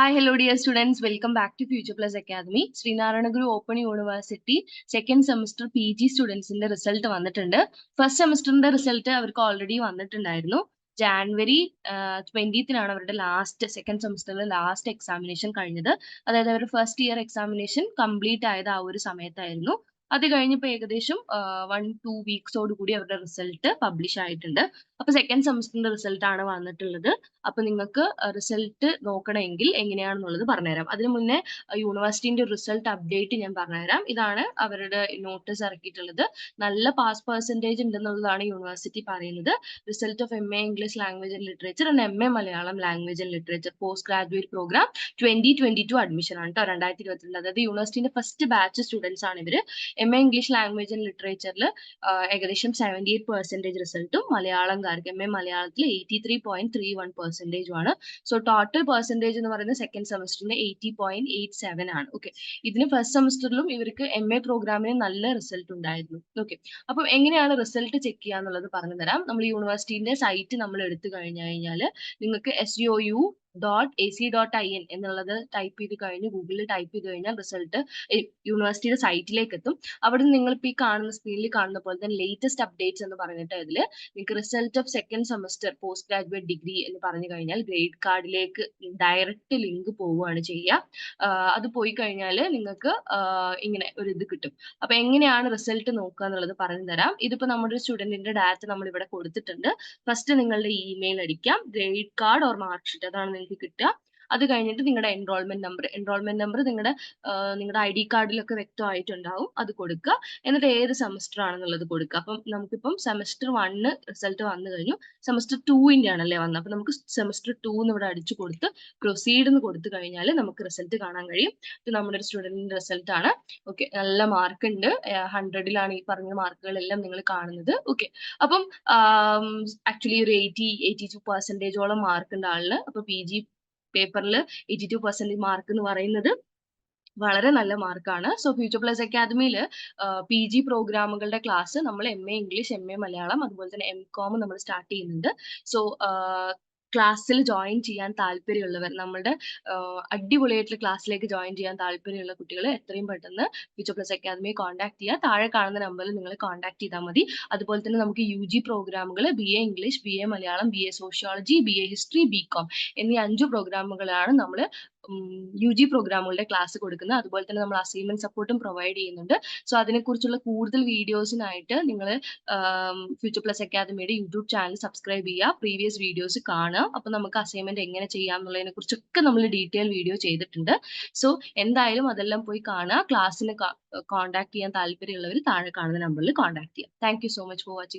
Hi, hello dear students. Welcome back to Future Plus Academy. Sreenarayana Guru open university second semester P G സ്റ്റുഡൻസിന്റെ result വന്നിട്ടുണ്ട് first സെമസ്റ്ററിന്റെ result അവർക്ക് already വന്നിട്ടുണ്ടായിരുന്നു January ട്വന്റീത്തിനാണ് അവരുടെ last second സെമസ്റ്ററിലെ last examination കഴിഞ്ഞത് അതായത് അവരുടെ ഫസ്റ്റ് ഇയർ എക്സാമിനേഷൻ കംപ്ലീറ്റ് ആയത് ആ ഒരു സമയത്തായിരുന്നു അത് കഴിഞ്ഞപ്പോൾ ഏകദേശം വൺ ടു വീക്സോട് കൂടി അവരുടെ റിസൾട്ട് പബ്ലിഷ് ആയിട്ടുണ്ട്. അപ്പൊ സെക്കൻഡ് സെമസ്റ്ററിന്റെ റിസൾട്ട് ആണ് വന്നിട്ടുള്ളത്. അപ്പൊ നിങ്ങൾക്ക് റിസൾട്ട് നോക്കണമെങ്കിൽ എങ്ങനെയാണെന്നുള്ളത് പറഞ്ഞുതരാം. അതിനു മുന്നേ യൂണിവേഴ്സിറ്റിന്റെ റിസൾട്ട് അപ്ഡേറ്റ് ഞാൻ പറഞ്ഞുതരാം. ഇതാണ് അവരുടെ നോട്ടീസ് ഇറക്കിയിട്ടുള്ളത്. നല്ല പാസ് പെർസെന്റേജ് ഉണ്ടെന്നുള്ളതാണ് യൂണിവേഴ്സിറ്റി പറയുന്നത്. Result of M A English language and literature and M A Malayalam language and literature post graduate program twenty twenty two admission ആണ് കേട്ടോ രണ്ടായിരത്തി ഇരുപത്തിരണ്ട്. അതായത് യൂണിവേഴ്സിറ്റിന്റെ ഫസ്റ്റ് ബാച്ച് സ്റ്റുഡൻസ് ആണ് ഇവർ. M A English language and ലിറ്ററേച്ചറിൽ ഏകദേശം seventy eight percentage റിസൾട്ടും മലയാളംകാർക്ക് എം എ മലയാളത്തിൽ eighty three point three one പെർസെന്റേജും ആണ്. സോ ടോട്ടൽ പെർസെന്റേജ് എന്ന് പറയുന്നത് സെക്കൻഡ് സെമസ്റ്ററിന് എയ്റ്റി പോയിന്റ് എയ്റ്റ് സെവൻ ആണ്. ഓക്കെ ഇതിന് ഫസ്റ്റ് സെമസ്റ്ററിലും ഇവർക്ക് എം എ പ്രോഗ്രാമിന് നല്ല റിസൾട്ട് ഉണ്ടായിരുന്നു. ഓക്കെ അപ്പം എങ്ങനെയാണ് റിസൾട്ട് ചെക്ക് ചെയ്യുക എന്നുള്ളത് പറഞ്ഞു തരാം നമ്മൾ യൂണിവേഴ്സിറ്റീന്റെ സൈറ്റ് നമ്മൾ എടുത്തു കഴിഞ്ഞു കഴിഞ്ഞാൽ നിങ്ങൾക്ക് S O U dot A C dot I N എന്നുള്ളത് ടൈപ്പ് ചെയ്ത് കഴിഞ്ഞ് ഗൂഗിളിൽ ടൈപ്പ് ചെയ്ത് കഴിഞ്ഞാൽ റിസൾട്ട് യൂണിവേഴ്സിറ്റിയുടെ സൈറ്റിലേക്ക് എത്തും. അവിടെ നിങ്ങൾ ഇപ്പോൾ ഈ കാണുന്ന സ്ക്രീനിൽ കാണുന്ന പോലെ തന്നെ ലേറ്റസ്റ്റ് അപ്ഡേറ്റ്സ് എന്ന് പറഞ്ഞിട്ട് അതിൽ നിങ്ങൾക്ക് result of second semester post graduate degree എന്ന് പറഞ്ഞു കഴിഞ്ഞാൽ ഗ്രേഡ് കാർഡിലേക്ക് ഡയറക്റ്റ് ലിങ്ക് പോവുകയാണ് ചെയ്യുക. അത് പോയി കഴിഞ്ഞാൽ നിങ്ങൾക്ക് ഇങ്ങനെ ഒരു ഇത് കിട്ടും. അപ്പൊ എങ്ങനെയാണ് റിസൾട്ട് നോക്കുക എന്നുള്ളത് പറഞ്ഞു തരാം. ഇതിപ്പോ നമ്മുടെ സ്റ്റുഡന്റിന്റെ ഡാറ്റ നമ്മൾ ഇവിടെ കൊടുത്തിട്ടുണ്ട്. ഫസ്റ്റ് നിങ്ങളുടെ ഇമെയിൽ അടിക്കാം. Grade card or mark sheet അതാണ് കിട്ടുക അത് കഴിഞ്ഞിട്ട് നിങ്ങളുടെ എൻറോൾമെന്റ് നമ്പർ എൻറോൾമെന്റ് നമ്പർ നിങ്ങളുടെ നിങ്ങളുടെ ഐ ഡി കാർഡിലൊക്കെ വ്യക്തമായിട്ടുണ്ടാവും അത് കൊടുക്കുക. എന്നിട്ട് ഏത് സെമസ്റ്റർ ആണെന്നുള്ളത് കൊടുക്കുക. അപ്പം നമുക്കിപ്പം സെമസ്റ്റർ വണ്ണ് റിസൾട്ട് വന്നു കഴിഞ്ഞു. സെമസ്റ്റർ ടൂവിന്റെ ആണല്ലേ വന്നത്. അപ്പം നമുക്ക് സെമസ്റ്റർ ടൂ എന്ന് ഇവിടെ അടിച്ചു കൊടുത്ത് പ്രൊസീഡ് എന്ന് കൊടുത്തു കഴിഞ്ഞാൽ നമുക്ക് റിസൾട്ട് കാണാൻ കഴിയും. ഇത് നമ്മുടെ ഒരു സ്റ്റുഡന്റിന്റെ റിസൾട്ട് ആണ്. ഓക്കെ നല്ല മാർക്ക് ഉണ്ട്. ഹൺഡ്രഡിലാണ് ഈ പറഞ്ഞ മാർക്കുകളെല്ലാം നിങ്ങൾ കാണുന്നത്. ഓക്കെ അപ്പം ആക്ച്വലി ഒരു എയ്റ്റി എയ്റ്റി ടു പെർസെന്റേജോളം മാർക്ക് ഉണ്ട് ആളിന്. അപ്പൊ പി ജി പേപ്പറിൽ എയ്റ്റി ടു പെർസെന്റേജ് മാർക്ക് എന്ന് പറയുന്നത് വളരെ നല്ല മാർക്കാണ്. സോ ഫ്യൂച്ചർ പ്ലസ് അക്കാദമിയിൽ പി ജി പ്രോഗ്രാമുകളുടെ ക്ലാസ് നമ്മൾ M A English M A Malayalam അതുപോലെ തന്നെ എം കോം നമ്മൾ സ്റ്റാർട്ട് ചെയ്യുന്നുണ്ട്. സോ ക്ലാസ്സിൽ ജോയിൻ ചെയ്യാൻ താല്പര്യമുള്ളവർ നമ്മുടെ അടിപൊളിയായിട്ടുള്ള ക്ലാസ്സിലേക്ക് ജോയിൻ ചെയ്യാൻ താല്പര്യമുള്ള കുട്ടികൾ എത്രയും പെട്ടെന്ന് ഫ്യൂച്ചർ പ്ലസ് അക്കാദമിയെ കോൺടാക്ട് ചെയ്യുക. താഴെ കാണുന്ന നമ്പറിൽ നിങ്ങൾ കോൺടാക്ട് ചെയ്താൽ മതി. അതുപോലെ തന്നെ നമുക്ക് യു ജി പ്രോഗ്രാമുകൾ B A English B A Malayalam B A sociology B A history B com എന്നീ അഞ്ചു പ്രോഗ്രാമുകളാണ് നമ്മൾ യു ജി പ്രോഗ്രാമുകളുടെ ക്ലാസ് കൊടുക്കുന്നത്. അതുപോലെ തന്നെ നമ്മൾ അസൈൻമെന്റ് സപ്പോർട്ടും പ്രൊവൈഡ് ചെയ്യുന്നുണ്ട്. സോ അതിനെക്കുറിച്ചുള്ള കൂടുതൽ വീഡിയോസിനായിട്ട് നിങ്ങൾ ഫ്യൂച്ചർ പ്ലസ് അക്കാദമിയുടെ യൂട്യൂബ് ചാനൽ സബ്സ്ക്രൈബ് ചെയ്യുക. പ്രീവിയസ് വീഡിയോസ് കാണുക. അപ്പൊ നമുക്ക് അസൈൻമെന്റ് എങ്ങനെ ചെയ്യാം എന്നുള്ളതിനെ കുറിച്ചൊക്കെ നമ്മൾ ഡീറ്റെയിൽ വീഡിയോ ചെയ്തിട്ടുണ്ട്. സോ എന്തായാലും അതെല്ലാം പോയി കാണുക. ക്ലാസ്സിന് കോൺടാക്ട് ചെയ്യാൻ താല്പര്യമുള്ളവർ താഴെ കാണുന്ന നമ്പറിൽ കോൺടാക്ട് ചെയ്യാം thank so much for watching